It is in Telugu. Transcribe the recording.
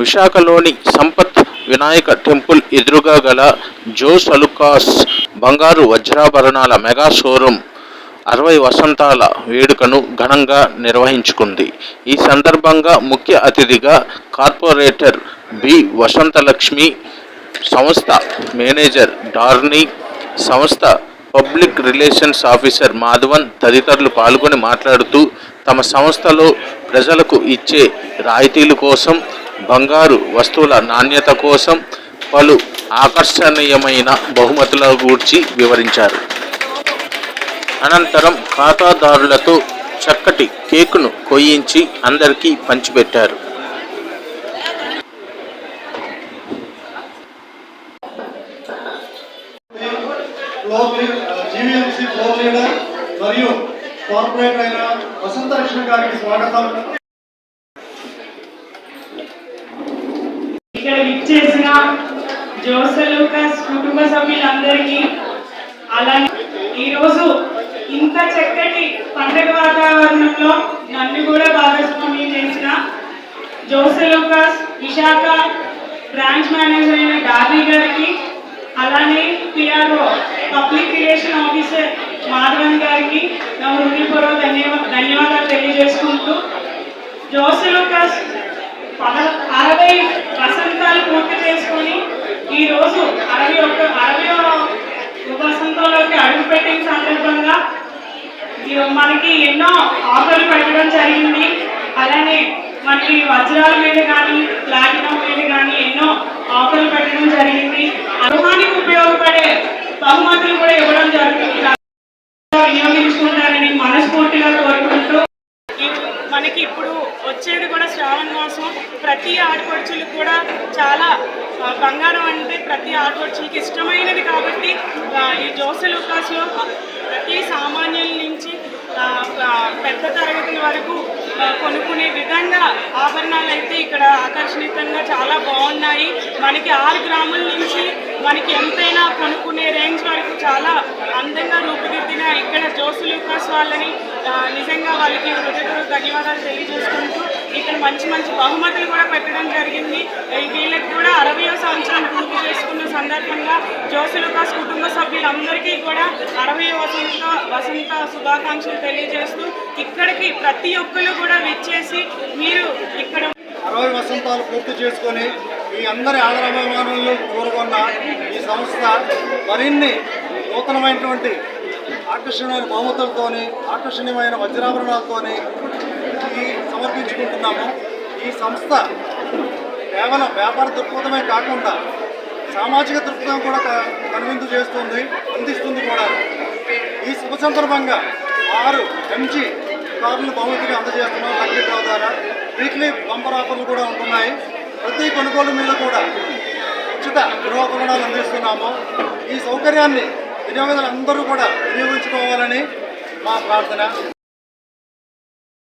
విశాఖలోని సంపత్ వినాయక టెంపుల్ ఎదురుగా గల జోస్ అలుకాస్ బంగారు వజ్రాభరణాల మెగా షోరూం అరవై వసంతాల వేడుకను ఘనంగా నిర్వహించుకుంది. ఈ సందర్భంగా ముఖ్య అతిథిగా కార్పొరేటర్ బి. వసంతలక్ష్మి సంస్థ మేనేజర్ డార్నీ సంస్థ పబ్లిక్ రిలేషన్స్ ఆఫీసర్ మాధవన్ తదితరులు పాల్గొని మాట్లాడుతూ తమ సంస్థలో ప్రజలకు ఇచ్చే రాయితీల కోసం బంగారు వస్తువుల నాణ్యత కోసం పలు ఆకర్షణీయమైన బహుమతుల గూర్చి వివరించారు. అనంతరం ఖాతాదారులతో చక్కటి కేకును కొయ్యించి అందరికీ పంచిపెట్టారు. మరియు కార్పొరేటర్ అయిన వసంత గారికి స్వాగతం ఇక్కడ విచ్చేసిన జోసలూకస్ కుటుంబ సభ్యులందరికీ అలాగే ఈరోజు ఇంత చక్కటి పండగ వాతావరణంలో నన్ను కూడా భాగస్వామ్యం చేసిన జోసలూకస్ విశాఖ బ్రాంచ్ మేనేజర్ అయిన డార్నీ గారికి అలానే PRO public relation officer Madhavan గారికి నా హృదయపూర్వ ధన్యవా ధన్యవాదాలు తెలియజేసుకుంటూ జోసలూకస్ పద అరవై వసంతాలు పూర్తి చేసుకొని ఈ రోజు అరవై ఒక్క అరవై వసంతంలోకి అడుగుపెట్టిన సందర్భంగా ఈ మనకి ఎన్నో ఆఫర్లు పెట్టడం జరిగింది. అలానే మనకి వజ్రాల మీద కానీ ప్లాటినం మీద కానీ ఎన్నో ఆఫర్లు పెట్టడం జరిగింది. గృహానికి ఉపయోగపడే బహుమతులు కూడా ఇవ్వడం జరుగుతుంది. వినియోగించుకుంటారని మనస్ఫూర్తిగా కోరుకుంటూ మనకి ఇప్పుడు వచ్చేది కూడా శ్రావణ మాసం. ప్రతి ఆడపడుచులకు కూడా చాలా బంగారం అంటే ప్రతి ఆడపడుచులకి ఇష్టమైనది కాబట్టి ఈ జోస లూకాస్లో ప్రతి సామాన్యుల నుంచి పెద్ద తరగతుల వరకు కొనుక్కునే విధంగా ఆభరణాలు అయితే ఇక్కడ ఆకర్షణీయంగా చాలా బాగున్నాయి. మనకి ఆరు గ్రాముల నుంచి మనకి ఎంతైనా కొనుక్కునే రేంజ్ వరకు చాలా అందంగా రూపుదిద్దిన ఇక్కడ జోసు లూకాస్ వాళ్ళని నిజంగా వాళ్ళకి హృదయపూర్వక ధన్యవాదాలు తెలియజేసుకుంటూ మంచి మంచి బహుమతులు కూడా పెట్టడం జరిగింది. వీళ్ళకి కూడా అరవయో సంవత్సరం పూర్తి చేసుకున్న సందర్భంగా జోసులుకాస్ కుటుంబ సభ్యులందరికీ కూడా అరవై వసంత వసంత శుభాకాంక్షలు తెలియజేస్తూ ఇక్కడికి ప్రతి ఒక్కరు కూడా విచ్చేసి మీరు ఇక్కడ అరవై వసంతాలు పూర్తి చేసుకొని ఈ అందరి ఆదరాభిమానులు కోరుకున్న ఈ సంస్థ మరిన్ని నూతనమైనటువంటి ఆకర్షణీయమైన బహుమతులతోని ఆకర్షణీయమైన వజ్రాభరణాలతోని ఈ సమర్పించుకుంటున్నాము. ఈ సంస్థ కేవలం వ్యాపార దృక్పథమే కాకుండా సామాజిక దృక్పథం కూడా క- కనువిందు చేస్తుంది అందిస్తుంది కూడా. ఈ శుభ సందర్భంగా ఆరు ఎంజీ కార్లు బహుమతిగా అందజేస్తున్నాం లక్ష్మీ ద్వారా. వీక్లీ బంపర్ ఆఫర్లు కూడా ఉంటున్నాయి. ప్రతి కొనుగోలు మీద కూడా ఉచిత గృహోపకరణాలు అందిస్తున్నాము. ఈ సౌకర్యాన్ని వినియోగదారులందరూ కూడా వినియోగించుకోవాలని మా ప్రార్థన.